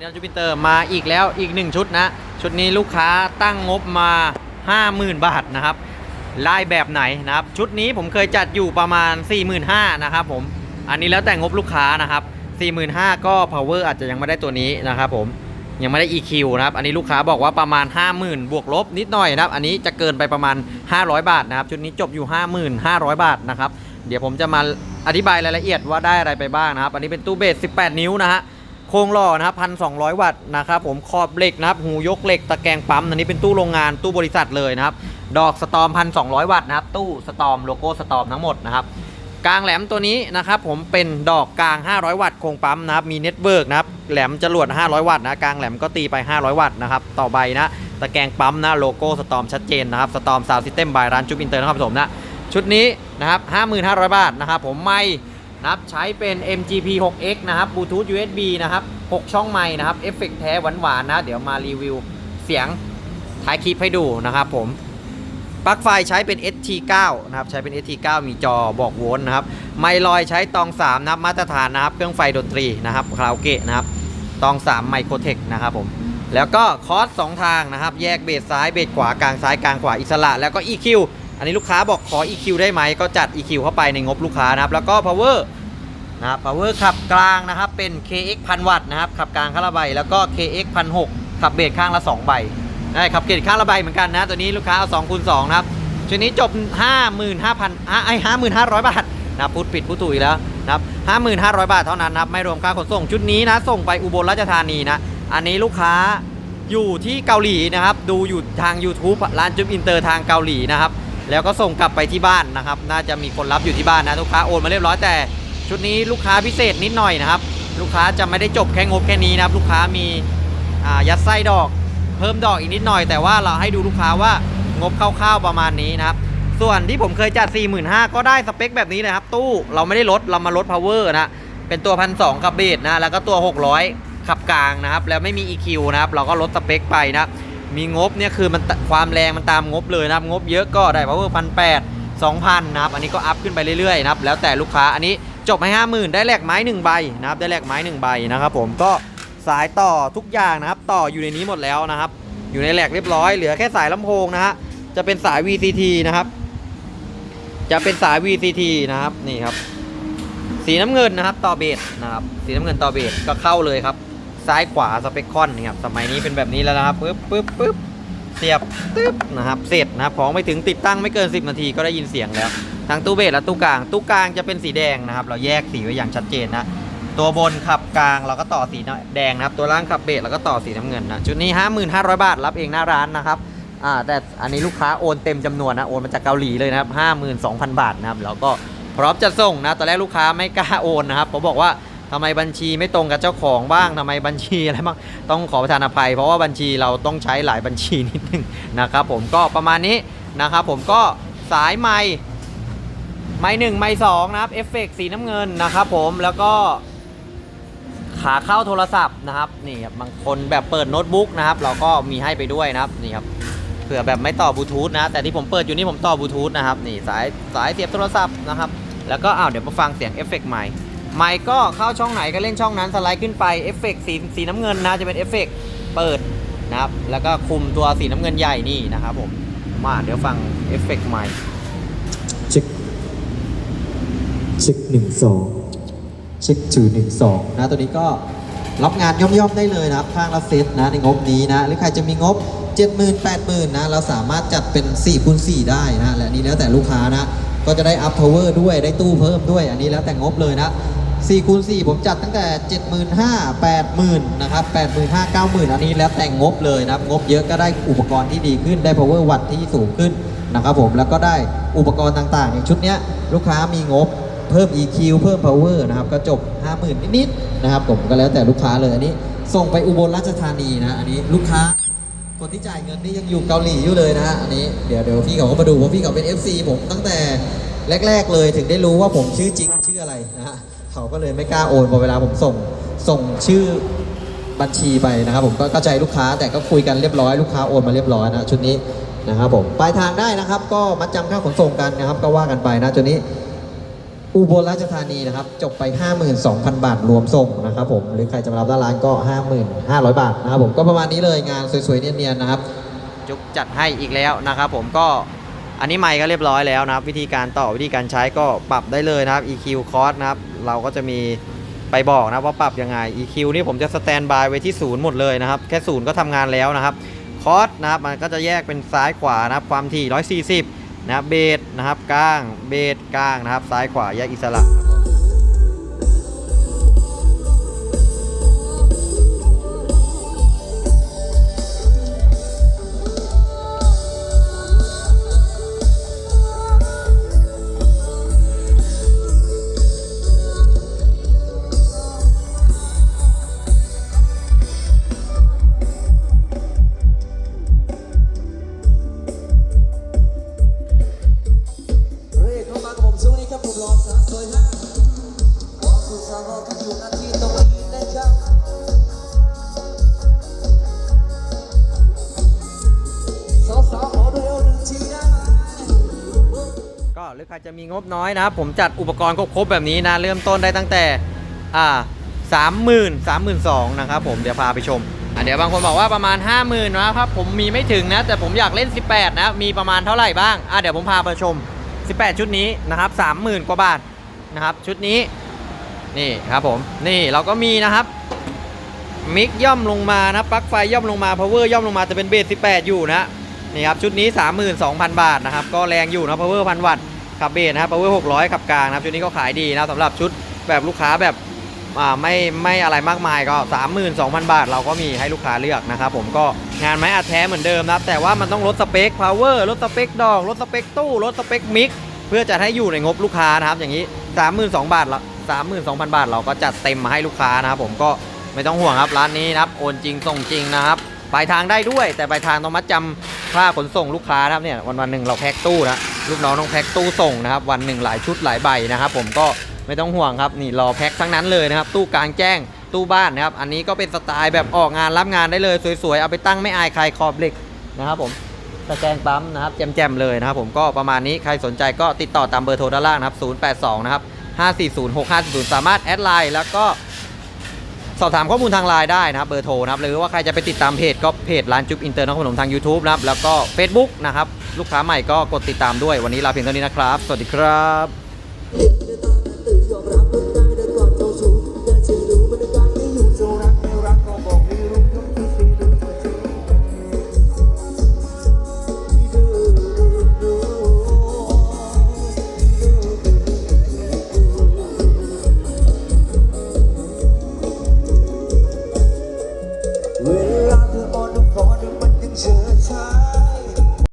นะจูปิเตอร์มาอีกแล้วอีกหนึ่งชุดนะ ชุดนี้ลูกค้าตั้งงบมา 50,000 บาทนะครับลายแบบไหนนะครับ ชุดนี้ผมเคยจัดอยู่ประมาณ 45,000นะครับผม อันนี้แล้วแต่งบลูกค้านะครับ 45,000 ก็ power อาจจะยังไม่ได้ตัวนี้นะครับผมยังไม่ได้ EQ นะครับ อันนี้ลูกค้าบอกว่าประมาณ 50,000 บวกลบนิดหน่อยนะครับ อันนี้จะเกินไปประมาณ 500 บาทนะครับ ชุดนี้จบอยู่ 5,500 บาทนะครับ เดี๋ยวผมจะมาอธิบายรายละเอียดว่าได้อะไรไปบ้างนะครับ อันนี้เป็นตู้เบส 18 นิ้วนะฮะ โครงหล่อนะครับพันสองวัตต์นะครับผมขอบเหล็กนะครับหูยกเหล็กตะแกรงปั๊มอันนี้เป็นตู้โรงงานตู้บริษัทเลยนะครับดอกสตอมพันสองวัตต์นะครับตู้สตอมโลโก้สตอมทั้งหมดนะครับกลางแหลมตัวนี้นะครับผมเป็นดอกกลาง 500 วัตต์โครงปั๊มนะครับมีเน็ตเวิร์กนะครับแหลมจรวด 500 วัตต์นะกลางแหลมก็ตีไป 500 วัตต์นะครับต่อใบนะตะแกรงปั๊มนะโลโก้สตอมชัดเจนนะครับสตอมซาวซิสเต็มบายร้านจุ๊บอินเตอร์นะครับผมนะชุดนี้นะครับ 55,000 บาทนะครับผมไม่ นะครับใช้เป็น MGP 6X นะครับบลูทูธ USB นะครับ 6 ช่องไม้นะครับเอฟเฟกต์แท้หวานๆนะ เดี๋ยวมารีวิวเสียงท้ายคลิปให้ดูนะครับผมปลั๊กไฟใช้เป็น ST9 นะครับใช้เป็น ST9 มีจอบอกโวลต์นะครับไมลอยใช้ตอง 3 นะครับมาตรฐานนะครับ เครื่องไฟดนตรีนะครับคาราโอเกะนะครับตอง 3 ไมโครเทคนะครับผมแล้วก็คอร์ส2ทางนะครับ แยกเบสซ้ายเบสขวากลางซ้ายกลางขวาอิสระ แล้วก็ EQ อันนี้ลูกค้าบอกขอ EQ ได้ไหมก็จัด EQ เข้าไปในงบลูกค้านะครับ แล้วก็ power นะครับ power ขับกลางนะครับ เป็น KX 1000วัตต์นะครับ ขับกลางข้างละใบ แล้วก็ KX 1006ขับเบสข้างละ2ใบได้ขับเกตข้างละใบเหมือนกันนะ ตัวนี้ลูกค้าเอา2คูณ2นะครับชุดนี้จบ 55,000อะไอ้55,500 บาทนะพูดผิดพูดถูกอีกแล้วนะครับ55,500 บาทเท่านั้นนะครับ ไม่รวมค่าขนส่ง ชุดนี้นะ ส่งไปอุบลราชธานีนะ อันนี้ลูกค้าอยู่ที่เกาหลีนะครับ ดูอยู่ทาง YouTube ร้านจุ๊บอินเตอร์ทางเกาหลีนะครับ แล้วก็ส่งกลับไปที่บ้านนะครับ น่าจะมีคนรับอยู่ที่บ้านนะลูกค้าโอนมาเรียบร้อยแต่ ชุดนี้ลูกค้าพิเศษนิดหน่อยนะครับ ลูกค้าจะไม่ได้จบแค่งบแค่นี้นะครับ ลูกค้ามียัดไส้ดอก เพิ่มดอกอีกนิดหน่อย แต่ว่าเราให้ดูลูกค้าว่างบคร่าวๆประมาณนี้นะครับ ส่วนที่ผมเคยจัด 45,000ก็ได้สเปคแบบนี้เลยครับ ตู้เราไม่ได้ลดเรามาลด power นะเป็นตัว1,200กับเบสนะแล้วก็ตัว 600 ขับกลางนะครับ แล้วไม่มี EQ นะครับ เราก็ลดสเปคไปนะครับ มีงบเนี่ยคือมันความแรงมันตามงบเลยนะครับงบเยอะก็ได้ power 1,800 2,000นะครับอันนี้ก็อัพขึ้นไปเรื่อยๆนะครับแล้วแต่ลูกค้าอันนี้จบให้50,000ได้แลกไม้1ใบนะครับได้แลกไม้1ใบนะครับผมก็สายต่อทุกอย่างนะครับต่ออยู่ในนี้หมดแล้วนะครับ อยู่ในแหลกเรียบร้อยเหลือแค่สายลำโพงนะฮะจะเป็นสาย VCT นะครับ จะเป็นสาย VCT นะครับนี่ครับ สีน้ำเงินนะครับต่อเบสนะครับสีน้ำเงินต่อเบสก็เข้าเลยครับ ซ้ายขวาสเปคคอนนี่ครับสมัยนี้เป็นแบบนี้แล้วนะครับปึ๊บปึ๊บปึ๊บเสียบตึ๊บนะครับเสร็จนะครับของไม่ถึงติดตั้งไม่เกิน 10 นาทีก็ได้ยินเสียงแล้วทั้งตู้เบสและตู้กลางตู้กลางจะเป็นสีแดงนะครับ เราแยกสีไว้อย่างชัดเจนนะตัวบนขับกลางเราก็ต่อสีแดงนะครับ ตัวล่างขับเบสเราก็ต่อสีน้ำเงินนะชุดนี้ 55,000 บาท รับเองหน้าร้านนะครับอ่าแต่อันนี้ลูกค้าโอนเต็มจำนวนนะโอนมาจากเกาหลีเลยนะครับ 52,000 บาทนะครับแล้วก็พร้อมจะส่งนะตอนแรกลูกค้าไม่กล้าโอนนะครับผมบอกว่า ทำไมบัญชีไม่ตรงกับเจ้าของบ้างทำไมบัญชีอะไรบ้างต้องขอประทานอภัย เพราะว่าบัญชีเราต้องใช้หลายบัญชีนิดนึงนะครับผมก็ประมาณนี้นะครับผมก็สายไม้ไม้หนึ่งไม้สองนะครับเอฟเฟกต์สีน้ำเงินนะครับผมแล้วก็ขาเข้าโทรศัพท์นะครับนี่ครับบางคนแบบเปิดโน้ตบุ๊กนะครับ เราก็มีให้ไปด้วยนะครับนี่ครับเผื่อแบบไม่ต่อบลูทูธนะ แต่ที่ผมเปิดอยู่นี่ผมต่อบลูทูธนะครับนี่สายสายเสียบโทรศัพท์นะครับ แล้วก็อ้าวเดี๋ยวมาฟังเสียงเอฟเฟกต์ใหม่ ไมค์ก็เข้าช่องไหนก็เล่นช่องนั้นสไลด์ขึ้นไปเอฟเฟกต์สีสีน้ำเงินนะจะเป็นเอฟเฟกต์เปิดนะครับ แล้วก็คุมตัวสีน้ำเงินใหญ่นี่นะครับผม มาเดี๋ยวฟังเอฟเฟกต์ใหม่เช็คเช็คหนึ่งสองเช็คจืหนึ่งสองนะตัวนี้ก็รับงานย่อมๆได้เลยนะครับ ข้างละเซตนะในงบนี้นะ หรือใครจะมีงบ 70,000 80,000นะเราสามารถจัดเป็น4คูณ4ได้นะ และนี้แล้วแต่ลูกค้านะ ก็จะได้อัพพาวเวอร์ด้วยได้ตู้เพิ่มด้วย อันนี้แล้วแต่งบเลยนะ 4คูณ4ผมจัดตั้งแต่ 75,000 80,000นะครับ85,000 90,000 อันนี้แล้วแต่งบเลยนะครับ งบเยอะก็ได้อุปกรณ์ที่ดีขึ้นได้ power วัตต์ที่สูงขึ้นนะครับผมแล้วก็ได้อุปกรณ์ต่างๆ อย่างชุดนี้ลูกค้ามีงบเพิ่ม EQ เพิ่ม power นะครับก็จบ 50,000 นิดๆนะครับผมก็แล้วแต่ลูกค้าเลยอันนี้ ส่งไปอุบลราชธานีนะอันนี้ลูกค้าคนที่จ่ายเงินนี่ยังอยู่เกาหลีอยู่เลยนะฮะอันนี้เดี๋ยวเดี๋ยวพี่เขาก็มาดูเพราะพี่เขาเป็น FC ผมตั้งแต่แรก ๆ เลยถึงได้รู้ว่าผมชื่อจริงชื่ออะไรนะฮะ เขาก็เลยไม่กล้าโอนพอเวลาผมส่งส่งชื่อบัญชีไปนะครับผมก็เข้าใจลูกค้าแต่ก็คุยกันเรียบร้อยลูกค้าโอนมาเรียบร้อยนะชุดนี้นะครับผมปลายทางได้นะครับ ก็มัดจำค่าขนส่งกันนะครับ ก็ว่ากันไปนะจุดนี้ อุบลราชธานีนะครับ จบไป 52,000 บาทรวมส่งนะครับผมหรือใครจะมารับด้านร้านก็ 5,500 บาทนะครับผมก็ประมาณนี้เลยงานสวยๆเนียนๆนะครับ จุกจัดให้อีกแล้วนะครับผมก็ อันนี้ไมค์ก็เรียบร้อยแล้วนะครับ วิธีการต่อวิธีการใช้ก็ปรับได้เลยนะครับ EQ cost นะครับ เราก็จะมีไปบอกนะว่าปรับยังไง EQ นี่ผมจะสแตนบายไว้ที่ศูนย์หมดเลยนะครับ แค่ศูนย์ก็ทำงานแล้วนะครับคอสนะครับมันก็จะแยกเป็นซ้ายขวานะครับ ความถี่ 140 นะครับเบสนะครับกลางเบสกลางนะครับ ซ้ายขวาแยกอิสระ หรือใครจะมีงบน้อยนะครับผมจัดอุปกรณ์ครบๆแบบนี้นะ เริ่มต้นได้ตั้งแต่อ่าสามหมื่นสามหมื่นสองนะครับผมเดี๋ยวพาไปชมอะเดี๋ยวบางคนบอกว่าประมาณ 5 0,000นะครับผมมีไม่ถึงนะ แต่ผมอยากเล่น 18 นะ มีประมาณเท่าไหร่บ้างอะเดี๋ยวผมพาไปชม 18 ชุดนี้นะครับ30,000 กว่าบาทนะครับ ชุดนี้นี่ครับผมนี่เราก็มีนะครับมิกย่อมลงมานะปลั๊กไฟย่อมลงมาพาวเวอร์ย่อมลงมาจะเป็นเบส18 อยู่นะนี่ครับชุดนี้ 32,000 บาทนะครับก็แรงอยู่นะพาวเวอร์พันวัตต์ ขับเบสนะครับพาวเว600 ขับกลางนะครับชุดนี้ก็ขายดีนะสำหรับชุดแบบลูกค้าแบบไม่ไม่อะไรมากมายก็ 32,000 บาท เราก็มีให้ลูกค้าเลือกนะครับผมก็งานไม้อัดแท้เหมือนเดิมนะครับ แต่ว่ามันต้องลดสเปคพาวเวอร์ลดสเปคดอกลดสเปคตู้ลดสเปคมิกเพื่อจะให้อยู่ในงบลูกค้านะครับ อย่างนี้ 32,000 บาทละ32,000 บาท เราก็จัดเต็มมาให้ลูกค้านะครับผมก็ไม่ต้องห่วงครับร้านนี้นะครับโอนจริงส่งจริงนะครับปลายทางได้ด้วย แต่ปลายทางต้องมัดจำค่าขนส่งลูกค้านะครับเนี่ยวันวันหนึ่งเราแพ็คตู้นะ ลูกน้องต้องแพ็คตู้ส่งนะครับ วันหนึ่งหลายชุดหลายใบนะครับ ผมก็ไม่ต้องห่วงครับนี่รอแพ็คทั้งนั้นเลยนะครับ ตู้กลางแจ้งตู้บ้านนะครับ อันนี้ก็เป็นสไตล์แบบออกงานรับงานได้เลย สวยๆ เอาไปตั้งไม่อายใครขอบเหล็กนะครับผมตะแกรงปั๊มนะครับแจมๆเลยนะครับผมก็ประมาณนี้ใครสนใจก็ติดต่อตามเบอร์โทรด้านล่างนะครับ 082 นะครับ 5406540 สามารถแอดไลน์แล้วก็สอบถามข้อมูลทางไลน์ได้นะครับเบอร์โทรนะครับหรือว่าใครจะไปติดตามเพจก็เพจร้านจุ๊บอินเตอร์นครพนมทาง YouTube นะครับแล้วก็ Facebook นะครับ ลูกค้าใหม่ก็กดติดตามด้วยวันนี้ลาเพียงเท่านี้นะครับ สวัสดีครับ